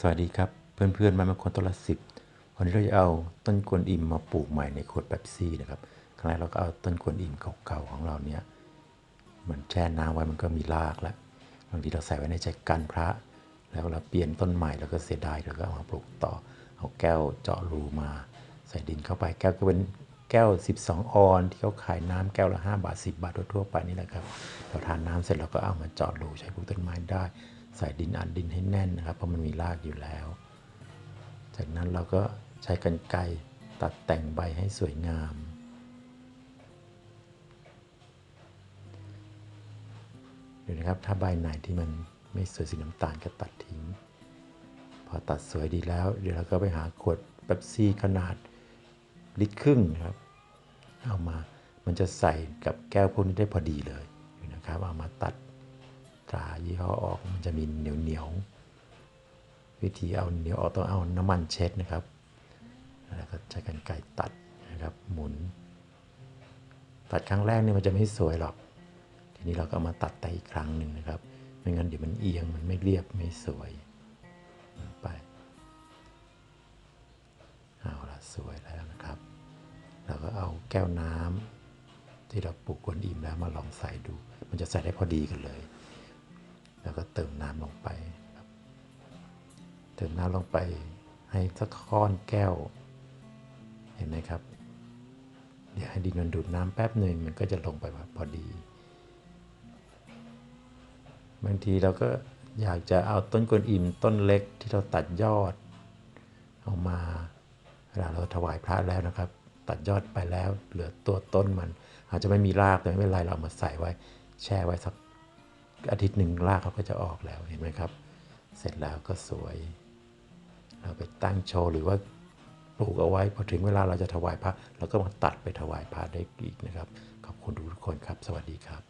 สวัสดีครับ เพื่อนๆ มามาคนต้นละสิบวันนี้เราจะเอาต้นกวนอิมมาปลูกใหม่ในขวดเป๊ปซี่นะครับ ครั้งแรกเราก็เอาต้นกวนอิมเก่าๆของเราเนี่ยเหมือนแช่น้ำไว้มันก็มีรากแล้วบางทีเราใส่ไว้ในใจกันพระ แล้วเราเปลี่ยนต้นใหม่แล้วก็เสียดายเราก็เอามาปลูกต่อ เอาแก้วเจาะรูมา ใส่ดินเข้าไปแก้วก็เป็นแก้ว 12 ออนที่เขาขายน้ำแก้วละ 5 บาท 10 บาททั่วๆไปนี่แหละครับเราทานน้ำเสร็จเราก็เอามาเจาะรูใช้ปลูกต้นไม้ได้ ใส่ดินอัดดินให้แน่นนะครับเพราะมันมีรากอยู่แล้ว จากนั้นเราก็ใช้กรรไกรตัดแต่งใบให้สวยงาม ดูนะครับถ้าใบไหนที่มันไม่สวยสีน้ำตาลก็ตัดทิ้ง พอตัดสวยดีแล้ว เดี๋ยวเราก็ไปหาขวดเป๊ปซี่ขนาดลิตรครึ่งนะครับ เอามามันจะใส่กับแก้วพวกนี้ได้พอดีเลยนะครับเอามาตัด ตรายี่ห้อออกมันจะมีเหนียวเหนียวๆวิธีเอาเหนียวออกต้องเอาน้ำมันเช็ดนะครับ แล้วก็ใช้กันไกรตัดนะครับหมุน ตัดครั้งแรกเนี่ยมันจะไม่สวยหรอก ทีนี้เราก็มาตัดแต่อีกครั้งหนึ่งนะครับ ไม่งั้นเดี๋ยวมันเอียงมันไม่เรียบไม่สวยไปเอาละสวยแล้วนะครับเราก็เอาแก้วน้ำที่เราปลูกกวนอิ่มแล้วมาลองใส่ดู มันจะใส่ได้พอดีกันเลย แล้วก็เติมน้ำลงไปครับเติมน้ำลงไปให้สักค้อนแก้ว เห็นไหมครับ เดี๋ยวให้ดินมันดูดน้ำแป๊บหนึ่งมันก็จะลงไปพอดี บางทีเราก็อยากจะเอาต้นกวนอิมต้นเล็กที่เราตัดยอดเอามาเวลาเราถวายพระแล้วนะครับ ตัดยอดไปแล้วเหลือตัวต้นมัน อาจจะไม่มีรากแต่ไม่เป็นไรเราเอามาใส่ไว้ แช่ไว้สัก อาทิตย์หนึ่งรากเขาก็จะออกแล้วเห็นไหมครับ เสร็จแล้วก็สวย เราไปตั้งโชว์หรือว่าปลูกเอาไว้พอถึงเวลาเราจะถวายพระเราก็มาตัดไปถวายพระได้อีกนะครับ ขอบคุณทุกคนครับ สวัสดีครับ